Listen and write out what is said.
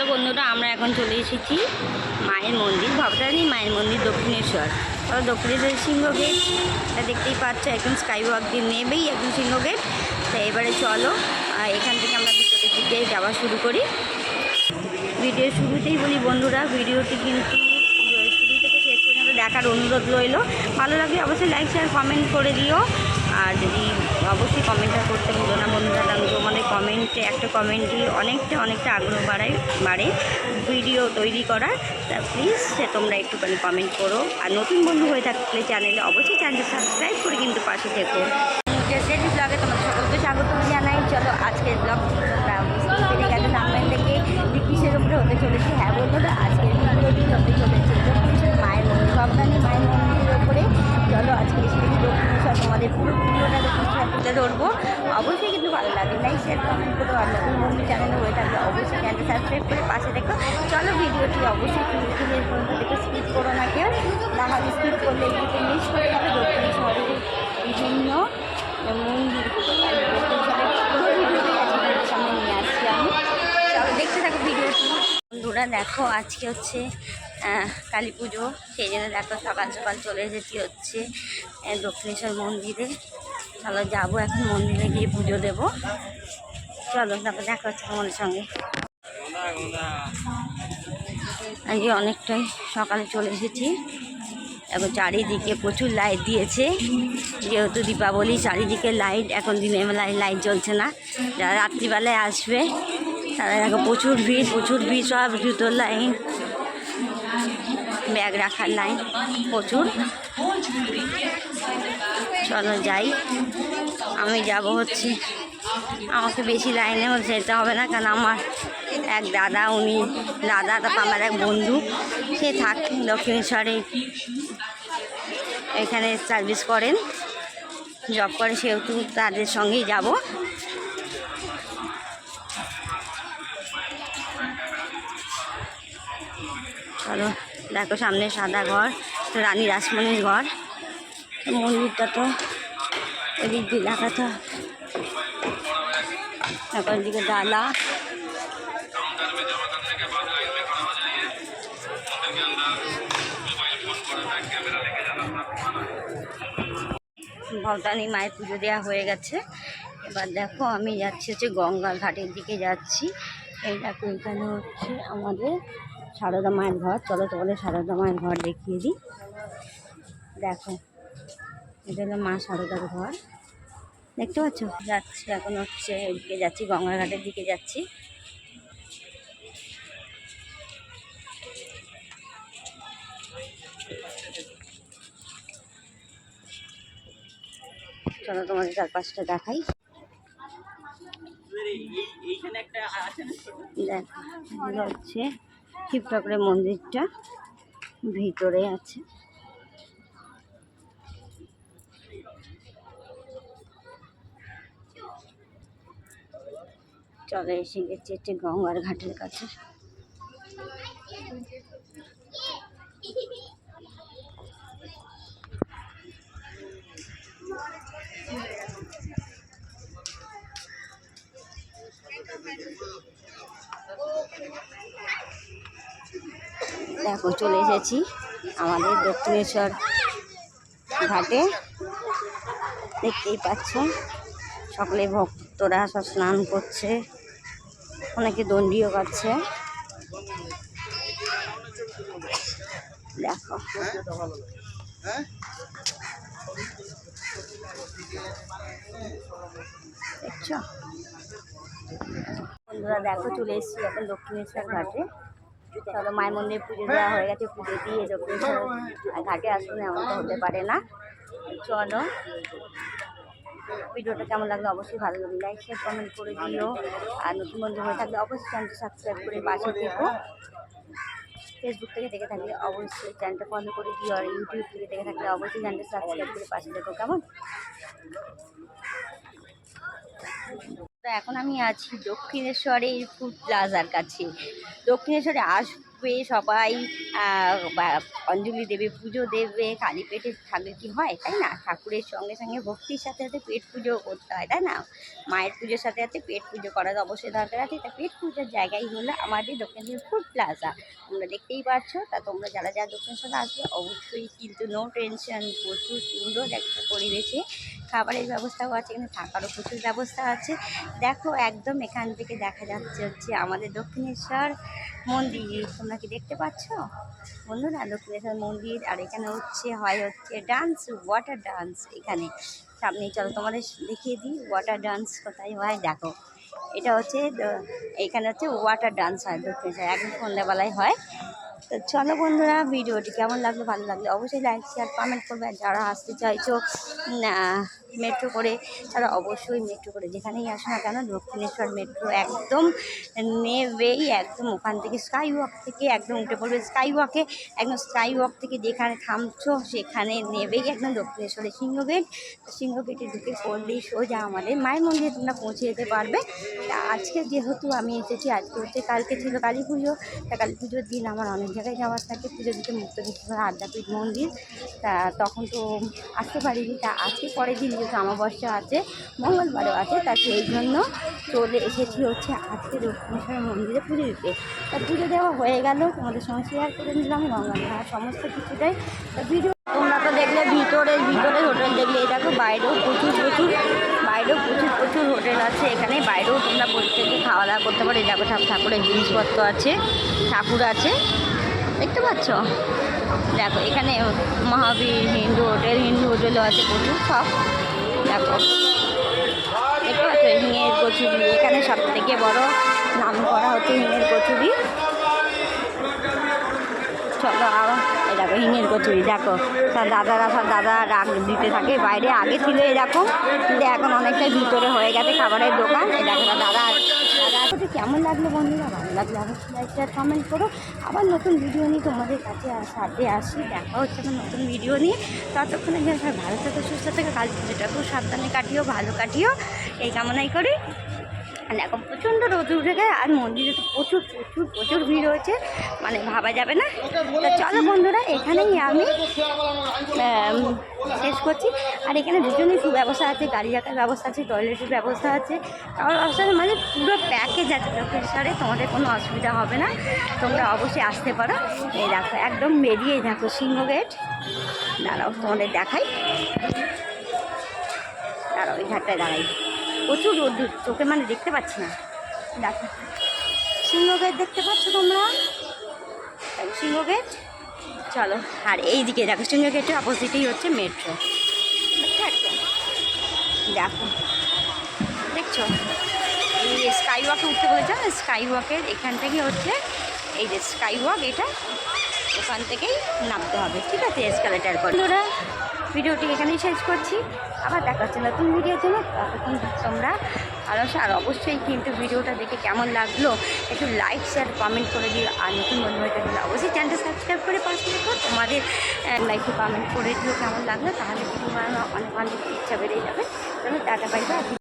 চলো বন্ধুরা, আমরা এখন চলে এসেছি মায়ের মন্দির, ভবতারিণী মায়ের মন্দির দক্ষিণেশ্বর। চলো দক্ষিণেশ্বর সিংহ গেট, এটা দেখতেই পাচ্ছ একদম স্কাই ওয়াক দিয়ে নেবেই একদম সিংহ গেট। তা এবারে চলো আর এখান থেকে আমরা ভিতরের দিকে যাওয়া শুরু করি। ভিডিও শুরুতেই বলি বন্ধুরা, ভিডিওটি কিন্তু শুরু থেকে শেষ পর্যন্ত দেখার অনুরোধ রইল। ভালো লাগলে অবশ্যই লাইক শেয়ার কমেন্ট করে দিও। আর যদি অবশ্যই কমেন্টটা করতে ভুলো না বন্ধুরা কারণ তোমাদের কমেন্টে, একটা কমেন্টই অনেকটা অনেকটা আগ্রহ বাড়ায়, বাড়ে ভিডিও তৈরি করার। তা প্লিজ সে তোমরা একটুখানি কমেন্ট করো। আর নতুন বন্ধু হয়ে থাকলে চ্যানেলে অবশ্যই চ্যানেলটি সাবস্ক্রাইব করে কিন্তু পাশে থেকো। ব্লগে তোমাদের সকলকে স্বাগত জানাই। চলো আজকের ব্লগ থেকে কিসের হতে চলেছে। হ্যাঁ বন্ধুরা, আজকের ভিডিওটি হতে চলেছে দক্ষিণেশ্বর মায়ের মন্দির ভবতানী মায়ের মন্দিরের উপরে চলো আজকে সেই দক্ষিণেশ্বর তোমাদের পুরো ভিডিওটা দক্ষিণেশ্বর তুলে ধরবো অবশ্যই কিন্তু ভালো লাগে লাইক শেয়ার কমেন্ট করো আর নতুন বন্ধু চ্যানেলে হয়ে থাকলে অবশ্যই চ্যানেলটি সাবস্ক্রাইব করে পাশে দেখো চলো ভিডিওটি অবশ্যই ফিরে পর্যন্ত দেখে করো না কেউ না হলে স্কিপ করলে কিন্তু মিস করে সামনে নিয়ে আসছি আমি দেখতে থাকো ভিডিওটি। বন্ধুরা, দেখো, আজকে হচ্ছে কালী পুজো, সেই জন্য দেখো সকাল সকাল চলে এসেছি হচ্ছে দক্ষিণেশ্বর মন্দিরে। চলো যাব এখন, মন্দিরে গিয়ে পুজো দেবো। চলো, তারপর দেখা হচ্ছে তোমাদের সঙ্গে। আজকে অনেকটাই সকালে চলে এসেছি। এখন চারিদিকে প্রচুর লাইট দিয়েছে। যেহেতু দীপাবলি, চারিদিকে লাইট, এখন দিনের বেলায় লাইট জ্বলছে না। যারা রাত্রিবেলায় আসবে, তারা দেখো প্রচুর ভিড় প্রচুর ভিড়, সব জুতোর লাইন। ব্যাগ রাখার লাইন প্রচুর। চলো যাই। আমি যাব হচ্ছে। আমাকে বেশি লাইনে যেতে হবে না, কারণ আমার এক দাদা, উনি দাদা, তারপর আমার এক বন্ধু, সে থাকে, দক্ষিণেশ্বরে এখানে সার্ভিস করেন। জব করে, সেহেতু তাদের সঙ্গেই যাব। চলো। দেখো সামনে সাদা ঘর, রানী রাসমণির ঘর। মন্দিরটা তো এদিক দিয়ে দেখাতে। তারপর এদিকে ডালা। ভবতানী মায়ের পুজো দেওয়া হয়ে গেছে। এবার দেখো আমি যাচ্ছি হচ্ছে গঙ্গা ঘাটের দিকে যাচ্ছি। এই দেখো এখানে হচ্ছে আমাদের সারদা মায়ের ঘর। চলো তোমাদের সারদা মায়ের ঘর দেখিয়ে দিই। দেখো এটা হলো মা সারদার ঘর। দেখতে পাচ্ছ? যাচ্ছি এখন হচ্ছে ওইদিকে যাচ্ছি গঙ্গা ঘাটের দিকে যাচ্ছি। চলো তোমাদের চারপাশটা দেখাই। দেখো হচ্ছে শিব ঠাকুরের মন্দিরটা ভিতরে আছে। চলে এসে গেছি হচ্ছে গঙ্গার ঘাটের কাছে। দেখো, চলে এসেছি আমাদের দক্ষিণেশ্বর ঘাটে। দেখতেই পাচ্ছ, সকলে ভক্তরা সব স্নান করছে, অনেকে দণ্ডিও কাটছে। দেখো। বন্ধুরা, দেখো, চলে এসেছি এখন দক্ষিণেশ্বর ঘাটে। চলো মায়ের মন্দিরে পুজো দেওয়া হয়ে গেছে, পুজো দিয়ে দক্ষিণেশ্বর ঘাটে আসলে এমন তো হতে পারে না। চলো, ভিডিওটা কেমন লাগল অবশ্যই ভালো লাগবে লাইক শেয়ার কমেন্ট করে দিও। আর নতুন বন্ধু হয়ে থাকলে অবশ্যই চ্যানেলটি সাবস্ক্রাইব করে পাশে থেকো। ফেসবুক থেকে দেখে থাকলে অবশ্যই চ্যানেলটা ফলো করে দিও। আর ইউটিউব থেকে দেখে থাকলে অবশ্যই চ্যানেলটা সাবস্ক্রাইব করে পাশে থেকো। কেমন? তো এখন আমি আছি দক্ষিণেশ্বরের ফুড প্লাজার কাছে। দক্ষিণেশ্বরে আসবে সবাই অঞ্জলি দেবে, পুজো দেবে খালি পেটে থাকলে কি হয়, তাই না? ঠাকুরের সঙ্গে সঙ্গে ভক্তির সাথে সাথে পেট পুজো করতে হয়, তাই না? মায়ের পুজোর সাথে সাথে পেট পুজো করার অবশ্যই দরকার আছে। তা পেট পুজোর জায়গায় হলো আমাদের দক্ষিণেশ্বর ফুড প্লাজা। তোমরা দেখতেই পাচ্ছ তা তোমরা যারা যারা দক্ষিণেশ্বরে আসবে, অবশ্যই কিন্তু নো টেনশন প্রচুর সুন্দর একটা পরিবেশে খাবারের ব্যবস্থাও আছে এখানে থাকারও প্রচুর ব্যবস্থা আছে। দেখো, একদম এখান থেকে দেখা যাচ্ছে হচ্ছে আমাদের দক্ষিণেশ্বর মন্দির। তোমরা কি দেখতে পাচ্ছ? বন্ধুরা, দক্ষিণেশ্বর মন্দির, আর এখানে হচ্ছে হয় হচ্ছে ডান্স ওয়াটার ডান্স এখানে। সামনে চলো, তোমাদের দেখিয়ে দিই ওয়াটার ডান্স কোথায় হয়। দেখো, এটা হচ্ছে এখানে হচ্ছে ওয়াটার ডান্স হয় দক্ষিণেশ্বর, একদম সন্ধ্যাবেলায় হয়। তো চলো বন্ধুরা, ভিডিওটি কেমন লাগল, ভালো লাগল অবশ্যই লাইক শেয়ার কমেন্ট করবে। যারা আসতে চাইছো মেট্রো করে, তারা অবশ্যই মেট্রো করে, যেখানেই আসো না কেন, দক্ষিণেশ্বর মেট্রো একদম নেবেই, একদম ওখান থেকে স্কাই ওয়াক থেকে একদম উঠে পড়বে। স্কাই ওয়াকে একদম স্কাই ওয়াক থেকে যেখানে থামছো, সেখানে নেবেই একদম দক্ষিণেশ্বরের সিংহ গেট সিংহ গেটে ঢুকে পড়লেই সোজা আমাদের মায়ের মন্দিরে তোমরা পৌঁছে যেতে পারবে। আজকে যেহেতু আমি এসেছি, আজকে হচ্ছে কালকে ছিল কালী পুজো। তা কালী পুজোর দিন আমার অনেক জায়গায় যাওয়ার থাকে পুজো দিতে মুক্ত মুক্তবিশ্বর আদ্যাপীঠ মন্দির। তা তখন তো আসতে পারিনি, তা আজকে পরের দিন যেহেতু অমাবস্যা আছে, মঙ্গলবারও আছে, তা সেই জন্য চলে এসেছি হচ্ছে আজকে দক্ষিণেশ্বর মন্দিরে পুজো দিতে। তা পুজো দেওয়া হয়ে গেল, তোমাদের সঙ্গে শেয়ার করে নিলাম গঙ্গা সমস্ত কিছুটাই। তা ভিডিও তোমরা তো দেখলে ভিতরে ভিতরে হোটেল দেখলে, এই দেখো বাইরেও প্রচুর প্রচুর, বাইরেও প্রচুর প্রচুর হোটেল আছে। এখানে বাইরেও তোমরা প্রত্যেকে খাওয়া দাওয়া করতে পারো। এই দেখো ঠাকুর ঠাকুরের জিনিসপত্র আছে, ঠাকুর আছে। দেখতে পাচ্ছ? দেখো, এখানে মহাবীর হিন্দু, হোটেল, হিন্দু হোটেলও আছে প্রচুর, সব। দেখো। দেখতে পাচ্ছ হিঙের কচুরি। এখানে সব থেকে বড় নাম করা হচ্ছে হিঙের কচুরি। চলো আরও, এই দেখো, হিঙের কচুরি, দেখো। তার দাদারা সব, দাদা রাগ দিতে থাকে, বাইরে আগে ছিল এরকম কিন্তু এখন অনেকটাই ভিতরে হয়ে গেছে খাবারের দোকান। এই দেখো দাদা তো কেমন লাগল বন্ধুরা, ভালো লাগলে অবশ্যই লাইক শেয়ার কমেন্ট করো। আবার নতুন ভিডিও নিয়ে তোমাদের কাছে সাথে আসি। দেখা হচ্ছে একটা নতুন ভিডিও নিয়ে। ততক্ষণে ভালো থেকে, সুস্থ থেকে। কাল পুজোটাকেও সাবধানে কাটিও, ভালো কাটিও। এই কামনাই করি। আর এখন প্রচণ্ড রোদ উঠে গেছে আর মন্দিরে তো প্রচুর প্রচুর প্রচুর ভিড় হয়েছে। মানে ভাবা যাবে না। তা চলো বন্ধুরা, এখানেই আমি শেষ করছি। আর এখানে দুজনেই সুব্যবস্থা আছে, গাড়ি রাখার ব্যবস্থা আছে টয়লেটের ব্যবস্থা আছে। খাওয়ার ব্যবস্থা মানে পুরো প্যাকেজ আছে। দক্ষিণেশ্বরে তোমাদের কোনো অসুবিধা হবে না। তোমরা অবশ্যই আসতে পারো। এই দেখো, একদম বেরিয়েই দেখো সিংহ গেট দাঁড়াও, তোমাদের দেখাই। দাঁড়াও, এই ঘাটটায় দাঁড়াই। প্রচুর রোদ্দুর চোখে মানে দেখতে পাচ্ছি না। দেখো সিংহ গেট দেখতে পাচ্ছ তোমরা? দেখো সিংহ গেট চলো, আর এই দিকে দেখো সিংহ গেটের অপোজিটেই হচ্ছে মেট্রো দেখো, দেখছ? এই স্কাই ওয়াকে উঠতে বলেছে স্কাই ওয়াকের এখান থেকে হচ্ছে, এই যে স্কাই ওয়াক এটা ওখান থেকেই নামতে হবে। ঠিক আছে এসকালেটার করে। ভিডিওটি এখানেই শেষ করছি। আবার দেখা হচ্ছে নতুন ভিডিওর জন্য। ততক্ষণ তোমরা আরও আর অবশ্যই কিন্তু ভিডিওটা দেখে কেমন লাগল, একটু লাইক শেয়ার কমেন্ট করে দিও। আর নতুন বন্ধু হয়ে থাকলে অবশ্যই চ্যানেলটা সাবস্ক্রাইব করে পাশে দেখো তোমাদের লাইকে কমেন্ট করে দিও কেমন লাগল, তাহলে কিন্তু অনেক অনেক ইচ্ছা বেড়ে যাবে। তাহলে টাটা পাইবা